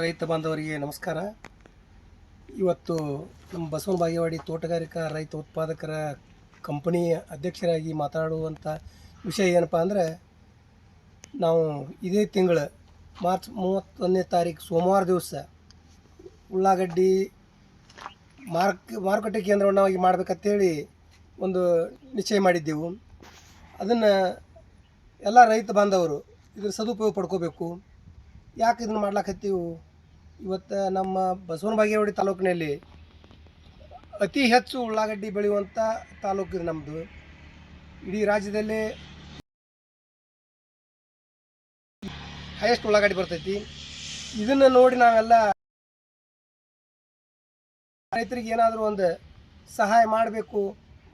ರೈತ ಬಾಂಧವರಿಗೆ ನಮಸ್ಕಾರ. ಇವತ್ತು ನಮ್ಮ ಬಸವನ ಬಾಗೇವಾಡಿ ತೋಟಗಾರಿಕಾ ರೈತ ಉತ್ಪಾದಕರ ಕಂಪನಿ ಅಧ್ಯಕ್ಷರಾಗಿ ಮಾತಾಡುವಂಥ ವಿಷಯ ಏನಪ್ಪ ಅಂದರೆ, ನಾವು ಇದೇ ತಿಂಗಳು ಮಾರ್ಚ್ ಮೂವತ್ತೊಂದನೇ ತಾರೀಕು ಸೋಮವಾರ ದಿವಸ ಉಳ್ಳಾಗಡ್ಡಿ ಮಾರ್ಕ್, ಮಾರುಕಟ್ಟೆ ಕೇಂದ್ರವನ್ನು ನಾವು ಮಾಡಬೇಕಂತೇಳಿ ಒಂದು ನಿಶ್ಚಯ ಮಾಡಿದ್ದೆವು. ಅದನ್ನು ಎಲ್ಲ ರೈತ ಬಾಂಧವರು ಇದರ ಸದುಪಯೋಗ ಪಡ್ಕೋಬೇಕು. ಯಾಕೆ ಇದನ್ನು ಮಾಡ್ಲಾಕತ್ತೀವಿ? ಇವತ್ತು ನಮ್ಮ ಬಸವನ ಬಾಗೇವಾಡಿ ತಾಲೂಕಿನಲ್ಲಿ ಅತಿ ಹೆಚ್ಚು ಉಳ್ಳಾಗಡ್ಡಿ ಬೆಳೆಯುವಂಥ ತಾಲೂಕು ಇದು ನಮ್ಮದು ಇಡೀ ರಾಜ್ಯದಲ್ಲಿ ಹೈಯೆಸ್ಟ್ ಉಳ್ಳಾಗಡ್ಡಿ ಬರ್ತೈತಿ. ಇದನ್ನು ನೋಡಿ ನಾವೆಲ್ಲ ರೈತರಿಗೆ ಏನಾದರೂ ಒಂದು ಸಹಾಯ ಮಾಡಬೇಕು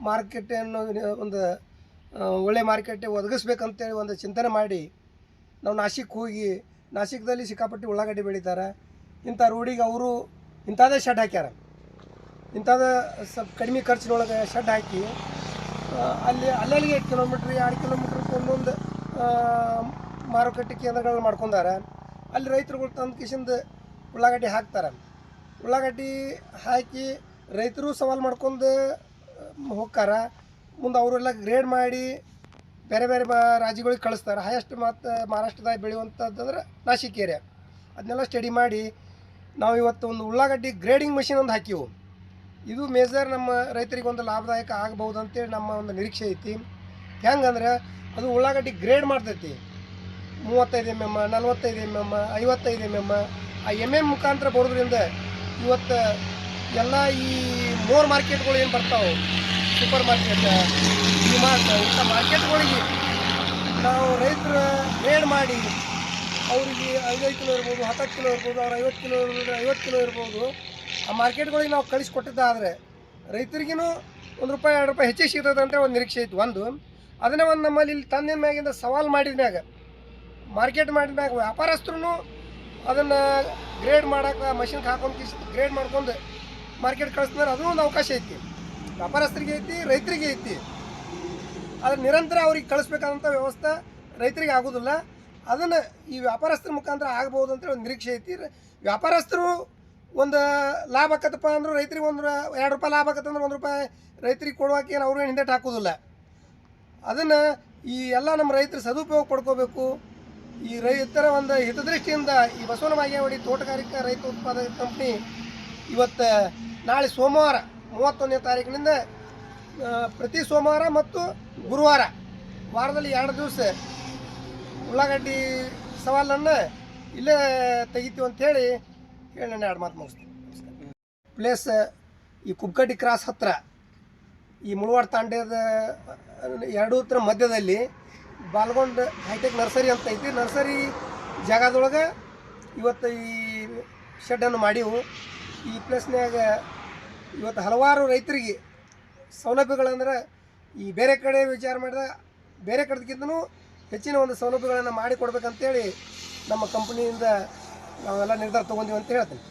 ಮಾರ್ಕೆಟನ್ನು ಒಂದು ಆ, ಒಳ್ಳೆ ಮಾರ್ಕೆಟ್ ಒದಗಿಸ್ಬೇಕಂತೇಳಿ ಒಂದು ಚಿಂತನೆ ಮಾಡಿ ನಾವು ನಾಶಿಕ್ ಹೋಗಿ ನಾಸಿಕ್ದಲ್ಲಿ ಸಿಕ್ಕಾಪಟ್ಟಿ ಉಳ್ಳಾಗಡ್ಡಿ ಬೆಳೀತಾರೆ. ಇಂಥ ರೋಡಿಗೆ ಅವರು ಇಂಥದ್ದೇ ಶೆಡ್ ಹಾಕ್ಯಾರ. ಇಂಥದ್ದು ಸ್ವಲ್ಪ ಕಡಿಮೆ ಖರ್ಚಿನೊಳಗೆ ಶೆಡ್ ಹಾಕಿ ಅಲ್ಲಿ ಅಲ್ಲಲ್ಲಿಗೆ ಕಿಲೋಮೀಟ್ರ್ ಎರಡು ಕಿಲೋಮೀಟ್ರ್ ಒಂದೊಂದು ಮಾರುಕಟ್ಟೆ ಕೇಂದ್ರಗಳನ್ನ ಮಾಡ್ಕೊಂಡಾರೆ. ಅಲ್ಲಿ ರೈತರುಗಳು ತಂದು ಕಿಶಿಂದ ಉಳ್ಳಾಗಡ್ಡಿ ಹಾಕ್ತಾರೆ. ಉಳ್ಳಾಗಡ್ಡಿ ಹಾಕಿ ರೈತರು ಸವಾಲು ಮಾಡ್ಕೊಂಡು ಹೋಗ್ತಾರೆ ಮುಂದೆ ಅವರೆಲ್ಲ ಗ್ರೇಡ್ ಮಾಡಿ ಬೇರೆ ಬೇರೆ ಬ ರಾಜ್ಯಗಳಿಗೆ ಕಳಿಸ್ತಾರೆ. ಹೈಯೆಸ್ಟ್ ಮತ್ತು ಮಹಾರಾಷ್ಟ್ರದಾಗ ಬೆಳೆಯುವಂಥದ್ದಂದ್ರೆ ನಾಶಿಕ್ ಏರಿಯಾ ಅದನ್ನೆಲ್ಲ ಸ್ಟಡಿ ಮಾಡಿ ನಾವು ಇವತ್ತು ಒಂದು ಉಳ್ಳಾಗಡ್ಡಿ ಗ್ರೇಡಿಂಗ್ ಮಷಿನ್ ಒಂದು ಹಾಕಿವು. ಇದು ಮೇಜರ್ ನಮ್ಮ ರೈತರಿಗೆ ಒಂದು ಲಾಭದಾಯಕ ಆಗ್ಬೋದು ಅಂತೇಳಿ ನಮ್ಮ ಒಂದು ನಿರೀಕ್ಷೆ ಐತಿ. ಹೆಂಗಂದ್ರೆ ಅದು ಉಳ್ಳಾಗಡ್ಡಿ ಗ್ರೇಡ್ ಮಾಡ್ತೈತಿ. ಮೂವತ್ತೈದು ಎಂ ಎಂ ನಲ್ವತ್ತೈದು ಎಂ ಎಂ ಐವತ್ತೈದು ಎಂ ಎಂ ಆ ಎಂ ಎಂ ಮುಖಾಂತರ ಬರೋದ್ರಿಂದ ಇವತ್ತು ಎಲ್ಲ ಈ ಮೋರ್ ಮಾರ್ಕೆಟ್ಗಳು ಏನು ಬರ್ತಾವೆ? ಸೂಪರ್ ಮಾರ್ಕೆಟ್ ಇಂಥ ಮಾರ್ಕೆಟ್ಗಳಿಗೆ ನಾವು ರೈತರ ರೇಡ್ ಮಾಡಿ ಅವರಿಗೆ ಐದೈದು ಕಿಲೋ ಇರ್ಬೋದು ಹತ್ತು ಕಿಲೋ ಇರ್ಬೋದು, ಅವ್ರು ಐವತ್ತು ಕಿಲೋ ಇರ್ಬೋದು ಐವತ್ತು ಕಿಲೋ ಇರ್ಬೋದು, ಆ ಮಾರ್ಕೆಟ್ಗಳಿಗೆ ನಾವು ಕಳಿಸ್ಕೊಟ್ಟಿದ್ದಾದರೆ ರೈತರಿಗೂ ಒಂದು ರೂಪಾಯಿ, ಎರಡು ರೂಪಾಯಿ ಹೆಚ್ಚಿಗೆ ಸಿಗ್ತದೆ ಅಂತ ಒಂದು ನಿರೀಕ್ಷೆ ಐತಿ ಒಂದು, ಅದನ್ನೇ ಒಂದು ನಮ್ಮಲ್ಲಿ ಇಲ್ಲಿ ತಂದಿನ ಮ್ಯಾಗಿಂದ ಸವಾಲು ಮಾಡಿದ ಮ್ಯಾಗ, ಮಾರ್ಕೆಟ್ ಮಾಡಿದ ಮ್ಯಾಗ ವ್ಯಾಪಾರಸ್ಥರು ಅದನ್ನು ಗ್ರೇಡ್ ಮಾಡೋಕೆ ಮಷಿನ್ಗೆ ಹಾಕೊಂಡು ಗ್ರೇಡ್ ಮಾಡ್ಕೊಂಡು ಮಾರ್ಕೆಟ್ ಕಳಿಸ್ತಾರೆ ಅದೂ ಒಂದು ಅವಕಾಶ ಐತಿ. ವ್ಯಾಪಾರಸ್ಥರಿಗೆ ಐತಿ, ರೈತರಿಗೆ ಐತಿ. ಆದರೆ ನಿರಂತರ ಅವ್ರಿಗೆ ಕಳಿಸ್ಬೇಕಾದಂಥ ವ್ಯವಸ್ಥೆ ರೈತರಿಗೆ ಆಗೋದಿಲ್ಲ. ಅದನ್ನು ಈ ವ್ಯಾಪಾರಸ್ಥರ ಮುಖಾಂತರ ಆಗ್ಬೋದು ಅಂತೇಳಿ ಒಂದು ನಿರೀಕ್ಷೆ ಐತಿ. ವ್ಯಾಪಾರಸ್ಥರು ಒಂದು ಲಾಭ ಆಕತ್ತಪ್ಪ ಅಂದ್ರೆ ರೈತರಿಗೆ ಒಂದು ಎರಡು ರೂಪಾಯಿ ಲಾಭ ಆಕತ್ತಂದ್ರೆ ಒಂದು ರೂಪಾಯಿ ರೈತರಿಗೆ ಕೊಡುವಾಕೆ ಏನು ಅವ್ರಿಗೆ ಹಿಂದೆ ಹಾಕೋದಿಲ್ಲ. ಅದನ್ನು ಈ ಎಲ್ಲ ನಮ್ಮ ರೈತರು ಸದುಪಯೋಗ ಪಡ್ಕೋಬೇಕು. ಈ ರೈತರ ಒಂದು ಹಿತದೃಷ್ಟಿಯಿಂದ ಈ ಬಸವನ ಬಾಗೇವಾಡಿ ತೋಟಗಾರಿಕಾ ರೈತ ಉತ್ಪಾದಕ ಕಂಪ್ನಿ ಇವತ್ತು ನಾಳೆ ಸೋಮವಾರ ಮೂವತ್ತೊಂದನೇ ತಾರೀಕಿನಿಂದ ಪ್ರತಿ ಸೋಮವಾರ ಮತ್ತು ಗುರುವಾರ, ವಾರದಲ್ಲಿ ಎರಡು ದಿವಸ ಉಳ್ಳಾಗಡ್ಡಿ ಸವಾಲನ್ನು ಇಲ್ಲೇ ತೆಗಿತೀವಿ ಅಂಥೇಳಿ ಹೇಳಿ ನಾನು ಎರಡು ಮಾತು ಮುಗಿಸ್ತೀನಿ. ಪ್ಲೇಸ್ ಈ ಕುಗ್ಗಡ್ಡಿ ಕ್ರಾಸ್ ಹತ್ರ, ಈ ಮುಳವಾಡ ತಾಂಡ್ಯದ, ಎರಡು ಹತ್ರ ಮಧ್ಯದಲ್ಲಿ ಬಾಲ್ಗೊಂಡ್ ಹೈಟೆಕ್ ನರ್ಸರಿ ಅಂತ ಐತಿ. ನರ್ಸರಿ ಜಾಗದೊಳಗೆ ಇವತ್ತು ಈ ಶೆಡ್ಡನ್ನು ಮಾಡಿವು. ಈ ಪ್ಲೇಸ್ನ್ಯಾಗ ಇವತ್ತು ಹಲವಾರು ರೈತರಿಗೆ ಸೌಲಭ್ಯಗಳಂದ್ರೆ ಈ ಬೇರೆ ಕಡೆ ವಿಚಾರ ಮಾಡಿದ ಬೇರೆ ಕಡೆದಕ್ಕಿಂತನೂ ಹೆಚ್ಚಿನ ಒಂದು ಸೌಲಭ್ಯಗಳನ್ನು ಮಾಡಿ ಕೊಡ್ಬೇಕಂತೇಳಿ ನಮ್ಮ ಕಂಪ್ನಿಯಿಂದ ನಾವೆಲ್ಲ ನಿರ್ಧಾರ ತೊಗೊಂಡಿವಿ ಅಂತ ಹೇಳ್ತೀನಿ.